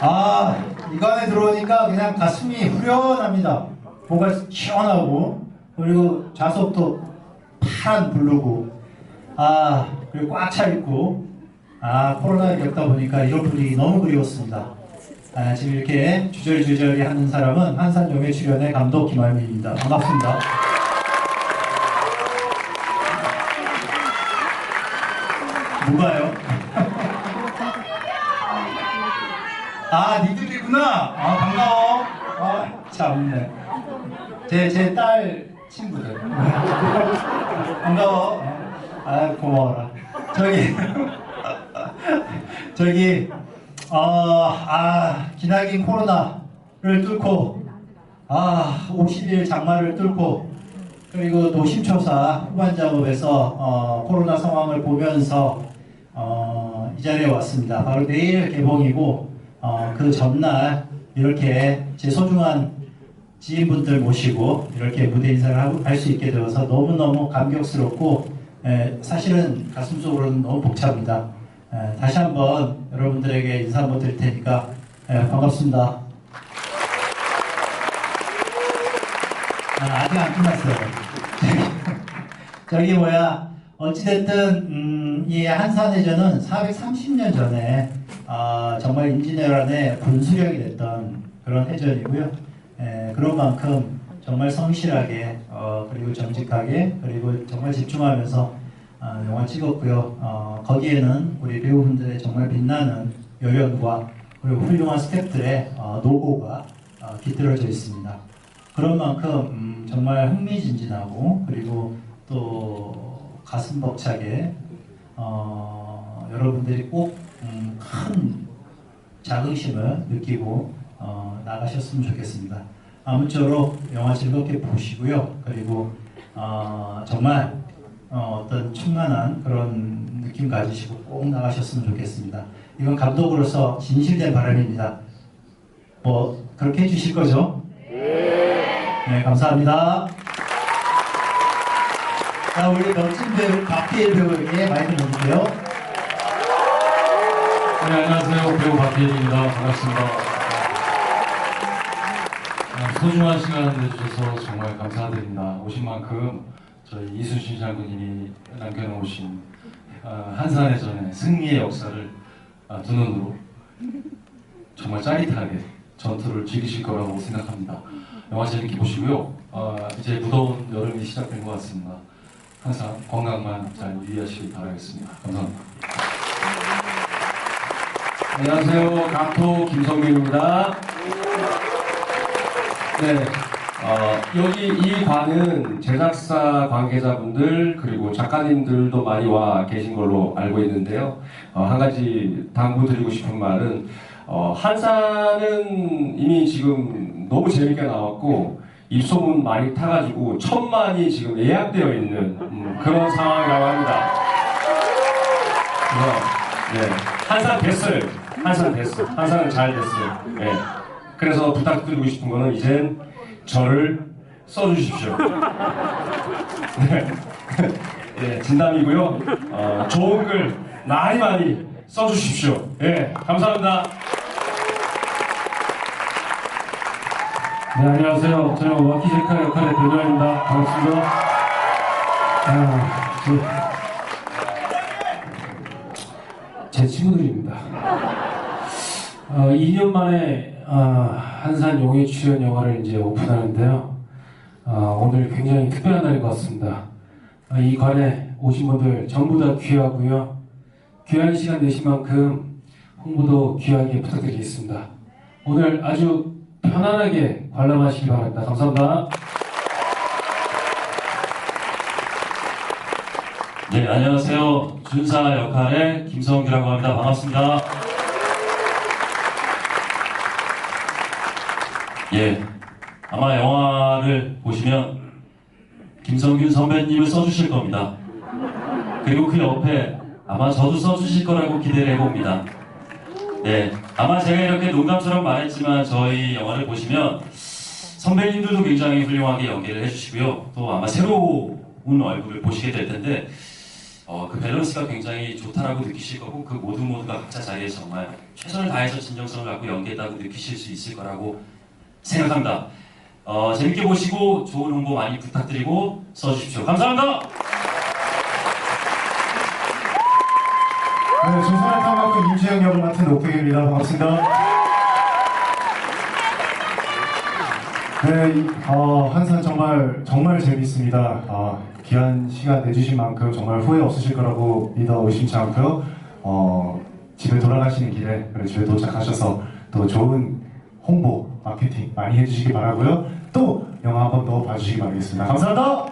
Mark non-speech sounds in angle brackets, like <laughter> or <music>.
아, 이거 안에 들어오니까 그냥 가슴이 후련합니다. 뭔가 시원하고, 그리고 좌석도 파란 블루고, 아, 그리고 꽉 차 있고, 아, 코로나를 겪다 보니까 이런 분위기 너무 그리웠습니다. 아, 지금 이렇게 주저리주저리 하는 사람은 한산용의 출연의 감독 김할민입니다. 반갑습니다. 누가요? 아, 니들이구나. 아, 반가워. 아, 참 네. 제, 제 딸 친구들. <laughs> 반가워. 아, 고마워라. 저기, <laughs> 저기, 어, 아, 기나긴 코로나를 뚫고, 아, 50일 장마를 뚫고, 그리고 또 심초사 후반 작업에서 어, 코로나 상황을 보면서 어, 이 자리에 왔습니다. 바로 내일 개봉이고 어, 그 전날 이렇게 제 소중한 지인분들 모시고 이렇게 무대 인사를 할수 있게 되어서 너무너무 감격스럽고 에, 사실은 가슴속으로는 너무 벅찹니다. 에, 다시 한번 여러분들에게 인사 한번 드릴 테니까 에, 반갑습니다. 아, 아직 안 끝났어요. <laughs> 저기 뭐야 어찌됐든 음, 이 한산해전은 430년 전에 아, 정말 임진왜란의 군수력이 됐던 그런 해전이고요. 에, 그런 만큼 정말 성실하게 어, 그리고 정직하게 그리고 정말 집중하면서 아, 영화 찍었고요. 어, 거기에는 우리 배우분들의 정말 빛나는 열연과 그리고 훌륭한 스태프들의 어, 노고가 어, 깃들어져 있습니다. 그런 만큼 음, 정말 흥미진진하고 그리고 또 가슴 벅차게 어, 여러분들이 꼭 음, 큰 자긍심을 느끼고 어, 나가셨으면 좋겠습니다. 아무쪼록 영화 즐겁게 보시고요. 그리고 어, 정말 어, 어떤 충만한 그런 느낌 가지시고 꼭 나가셨으면 좋겠습니다. 이건 감독으로서 진실된 바람입니다. 뭐 그렇게 해주실 거죠? 네, 감사합니다. 자, 우리 멋진 배우 박희일 배우에게 마이크 넘길게요. 네, 안녕하세요. 배우 박희일입니다. 반갑습니다. 아, 소중한 시간 내주셔서 정말 감사드립니다. 오신 만큼 저희 이순신 장군님이 남겨놓으신 아, 한산해전의 승리의 역사를 아, 두 눈으로 정말 짜릿하게 전투를 즐기실 거라고 생각합니다. 영화 재밌게 보시고요. 아, 이제 무더운 여름이 시작된 것 같습니다. 항상 건강만 잘 유의하시길 바라겠습니다. 감사합니다. 안녕하세요. 가토 김성민입니다. 네, 어, 여기 이 관은 제작사 관계자분들 그리고 작가님들도 많이 와 계신 걸로 알고 있는데요. 어, 한 가지 당부드리고 싶은 말은 어, 한산은 이미 지금 너무 재밌게 나왔고 입소문 많이 타가지고 천만이 지금 예약되어 있는 음, 그런 상황이라고 합니다. 그래서 네, 한산 됐어요. 한산 됐어. 한산은 잘 됐어요. 네. 그래서 부탁드리고 싶은 거는 이젠 저를 써주십시오. <laughs> 네. 예, <laughs> 진담이고요. 어, 좋은 글 많이 많이 써주십시오. 예, 감사합니다. 네, 안녕하세요. 저는 와키제카 역할의 배도현입니다. 반갑습니다. 아, 저, 제 친구들입니다. 어, 2년 만에 아, 한산 용의 출연 영화를 이제 오픈하는데요. 아, 오늘 굉장히 특별한 날인 것 같습니다. 아, 이 관에 오신 분들 전부 다 귀하고요. 귀한 시간 내신 만큼 홍보도 귀하게 부탁드리겠습니다. 오늘 아주 편안하게 관람하시기 바랍니다. 감사합니다. 네, 안녕하세요. 준사 역할의 김성규라고 합니다. 반갑습니다. 예, 아마 영화를 보시면 김성균 선배님을 써주실 겁니다. 그리고 그 옆에 아마 저도 써주실 거라고 기대를 해봅니다. 네, 아마 제가 이렇게 농담처럼 말했지만 저희 영화를 보시면 선배님들도 굉장히 훌륭하게 연기를 해주시고요. 또 아마 새로운 얼굴을 보시게 될 텐데 어, 그 밸런스가 굉장히 좋다라고 느끼실 거고 그 모두 모두가 각자 자리에 정말 최선을 다해서 진정성을 갖고 연기했다고 느끼실 수 있을 거라고 생각합니다. 어, 재밌게 보시고 좋은 홍보 많이 부탁드리고 써주십시오. 감사합니다. 네, 임시영 역을 맡은 옥택입니다. 반갑습니다. 네, 이- 어, 한산 정말 정말 재밌습니다. 어, 귀한 시간 내주신 만큼 정말 후회 없으실 거라고 믿어 의심치 않고요. 어, 집에 돌아가시는 길에 집에 도착하셔서 또 좋은 홍보, 마케팅 많이 해주시기 바라고요. 또 영화 한번 더 봐주시기 바라겠습니다. 감사합니다.